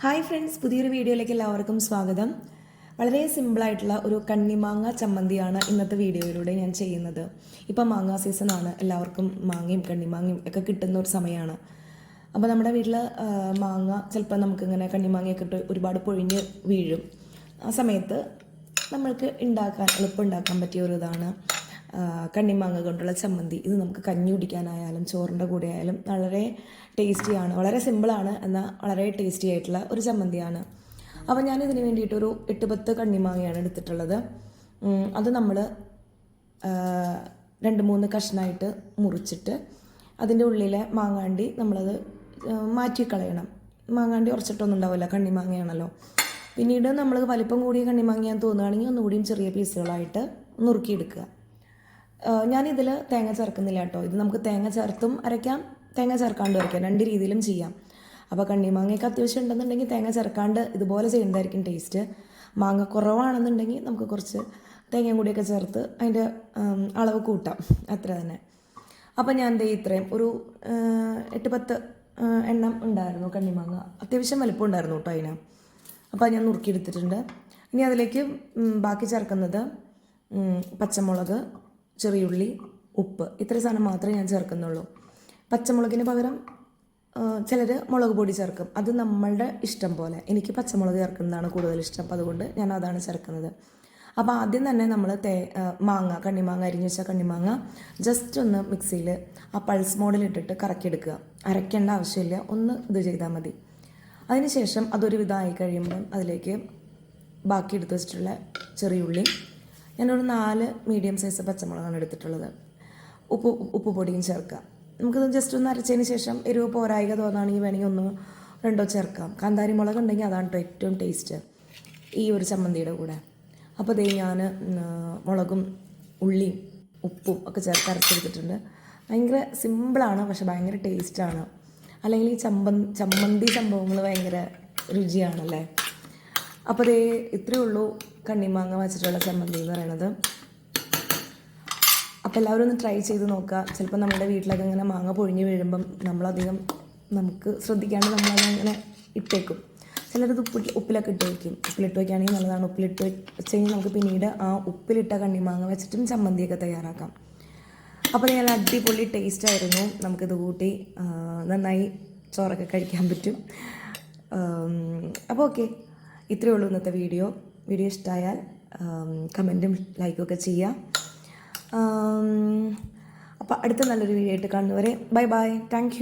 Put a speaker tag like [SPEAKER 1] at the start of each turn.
[SPEAKER 1] Hi friends പുതിയൊരു വീഡിയോയിലേക്ക് എല്ലാവർക്കും സ്വാഗതം. വളരെ സിമ്പിളായിട്ടുള്ള ഒരു കണ്ണിമാങ്ങ ചമ്മന്തിയാണ് ഇന്നത്തെ വീഡിയോയിലൂടെ ഞാൻ ചെയ്യുന്നത്. ഇപ്പം മാങ്ങ സീസണാണ് എല്ലാവർക്കും മാങ്ങയും കണ്ണിമാങ്ങയും ഒക്കെ കിട്ടുന്ന ഒരു സമയമാണ്. അപ്പോൾ നമ്മുടെ വീട്ടിൽ മാങ്ങ ചിലപ്പോൾ നമുക്കിങ്ങനെ കണ്ണിമാങ്ങയൊക്കെ ഇട്ട് ഒരുപാട് പൊഴിഞ്ഞ് വീഴും. ആ സമയത്ത് നമ്മൾക്ക് ഉണ്ടാക്കാൻ എളുപ്പം ഉണ്ടാക്കാൻ പറ്റിയ ഒരു ഇതാണ്. കണ്ണിമാങ്ങ കൊണ്ടുള്ള ചമ്മന്തി. ഇത് നമുക്ക് കഞ്ഞി കുടിക്കാനായാലും ചോറിന്റെ കൂടെ ആയാലും വളരെ ടേസ്റ്റിയാണ് വളരെ സിമ്പിളാണ് എന്നാൽ വളരെ ടേസ്റ്റി ആയിട്ടുള്ള ഒരു ചമ്മന്തിയാണ്. അപ്പോൾ ഞാൻ ഇതിന് വേണ്ടിയിട്ടൊരു എട്ട് പത്ത് കണ്ണിമാങ്ങയാണ് എടുത്തിട്ടുള്ളത്. അത് നമ്മൾ രണ്ട് മൂന്ന് കഷ്ണമായിട്ട് മുറിച്ചിട്ട് അതിന്റെ ഉള്ളിലെ മാങ്ങാണ്ടി നമ്മളത് മാറ്റിക്കളയണം. മാങ്ങാണ്ടി ഉറച്ചിട്ടൊന്നും ഉണ്ടാവില്ല കണ്ണിമാങ്ങയാണല്ലോ. പിന്നീട് നമ്മൾ വലിപ്പം കൂടിയ കണ്ണിമാങ്ങയാൻ തോന്നുകയാണെങ്കിൽ ഒന്നുകൂടിയും ചെറിയ പീസുകളായിട്ട് നുറുക്കിയെടുക്കുക. ഞാനിതിൽ തേങ്ങ ചേർക്കുന്നില്ല കേട്ടോ. ഇത് നമുക്ക് തേങ്ങ ചേർത്തും അരയ്ക്കാം തേങ്ങ ചേർക്കാണ്ടും അരയ്ക്കാം. രണ്ട് രീതിയിലും ചെയ്യാം. അപ്പോൾ കണ്ണിമാങ്ങയൊക്കെ അത്യാവശ്യം ഉണ്ടെന്നുണ്ടെങ്കിൽ തേങ്ങ ചേർക്കാണ്ട് ഇതുപോലെ ചെയ്യുന്നതായിരിക്കും ടേസ്റ്റ്. മാങ്ങ കുറവാണെന്നുണ്ടെങ്കിൽ നമുക്ക് കുറച്ച് തേങ്ങയും കൂടിയൊക്കെ ചേർത്ത് അതിന്റെ അളവ് കൂട്ടാം. അത്ര തന്നെ. അപ്പോൾ ഞാൻ ദേ ഇത്രയും ഒരു എട്ട് പത്ത് എണ്ണം ഉണ്ടായിരുന്നു കണ്ണിമാങ്ങ അത്യാവശ്യം വലിപ്പം ഉണ്ടായിരുന്നു കേട്ടോ അതിന്. അപ്പോൾ ഞാൻ നുറുക്കിയെടുത്തിട്ടുണ്ട്. ഇനി അതിലേക്ക് ബാക്കി ചേർക്കുന്നത് പച്ചമുളക് ചെറിയുള്ളി ഉപ്പ് ഇത്ര സാധനം മാത്രമേ ഞാൻ ചേർക്കുന്നുള്ളൂ. പച്ചമുളകിന് പകരം ചിലർ മുളക് പൊടി ചേർക്കും. അത് നമ്മളുടെ ഇഷ്ടം പോലെ. എനിക്ക് പച്ചമുളക് ചേർക്കുന്നതാണ് കൂടുതൽ ഇഷ്ടം. അപ്പോൾ അതുകൊണ്ട് ഞാൻ അതാണ് ചേർക്കുന്നത്. അപ്പോൾ ആദ്യം തന്നെ നമ്മൾ തേ മാങ്ങ കണ്ണിമാങ്ങ അരിഞ്ഞ് വെച്ച കണ്ണിമാങ്ങ ജസ്റ്റ് ഒന്ന് മിക്സിയിൽ ആ പൾസ് മോഡിലിട്ടിട്ട് കറക്കിയെടുക്കുക. അരയ്ക്കേണ്ട ആവശ്യമില്ല. ഒന്ന് ഇത് ചെയ്താൽ മതി. അതിനുശേഷം അതൊരു വിധമായി കഴിയുമ്പം അതിലേക്ക് ബാക്കി എടുത്ത് വെച്ചിട്ടുള്ള ചെറിയുള്ളി ഞാനൊരു നാല് മീഡിയം സൈസ് പച്ചമുളകാണ് എടുത്തിട്ടുള്ളത്. ഉപ്പ് ഉപ്പ് പൊടിയും ചേർക്കാം. നമുക്കിത് ജസ്റ്റ് ഒന്ന് അരച്ചതിന് ശേഷം എരിവ് പോരായിക തോന്നുകയാണെങ്കിൽ വേണമെങ്കിൽ ഒന്ന് രണ്ടോ ചേർക്കാം. കാന്താരി മുളക് ഉണ്ടെങ്കിൽ അതാണ് കേട്ടോ ഏറ്റവും ടേസ്റ്റ് ഈ ഒരു ചമ്മന്തിയുടെ കൂടെ. അപ്പോൾ ദേ ഞാൻ മുളകും ഉള്ളിയും ഉപ്പും ഒക്കെ ചേർത്ത് അരച്ചെടുത്തിട്ടുണ്ട് ഭയങ്കര സിമ്പിളാണ് പക്ഷെ ഭയങ്കര ടേസ്റ്റാണ് അല്ലെങ്കിൽ ഈ ചമ്പ ചമ്മന്തി സംഭവങ്ങൾ ഭയങ്കര രുചിയാണല്ലേ? അപ്പോൾ ദേ ഇത്രയേ ഉള്ളൂ കണ്ണിമാങ്ങ വെച്ചിട്ടുള്ള ചമ്മന്തി എന്ന് പറയുന്നത് അപ്പോൾ എല്ലാവരും ഒന്ന് ട്രൈ ചെയ്ത് നോക്കുക ചിലപ്പോൾ നമ്മുടെ വീട്ടിലൊക്കെ ഇങ്ങനെ മാങ്ങ പൊഴിഞ്ഞ് വീഴുമ്പം നമ്മളധികം നമുക്ക് ശ്രദ്ധിക്കാണ്ട് നമ്മളതങ്ങനെ ഇട്ടേക്കും. ചിലരത് ഉപ്പിട്ട് ഉപ്പിലൊക്കെ ഇട്ട് വയ്ക്കും ഉപ്പിലിട്ട് വയ്ക്കുകയാണെങ്കിൽ നല്ലതാണ്. ഉപ്പിലിട്ട് വെച്ച് കഴിഞ്ഞാൽ നമുക്ക് പിന്നീട് ആ ഉപ്പിലിട്ട കണ്ണിമാങ്ങ വെച്ചിട്ടും ചമ്മന്തിയൊക്കെ തയ്യാറാക്കാം. അപ്പോൾ നല്ല അടിപൊളി ടേസ്റ്റ് ആയിരുന്നു. നമുക്കിത് കൂട്ടി നന്നായി ചോറൊക്കെ കഴിക്കാൻ പറ്റും. അപ്പോൾ ഓക്കെ ഇത്രയേ ഉള്ളൂ ഇന്നത്തെ വീഡിയോ. വീഡിയോ ഇഷ്ടമായാൽ കമന്റും ലൈക്കും ഒക്കെ ചെയ്യുക. അപ്പോൾ അടുത്ത നല്ലൊരു വീഡിയോ ആയിട്ട് കാണുന്നവരെ ബൈ ബൈ താങ്ക്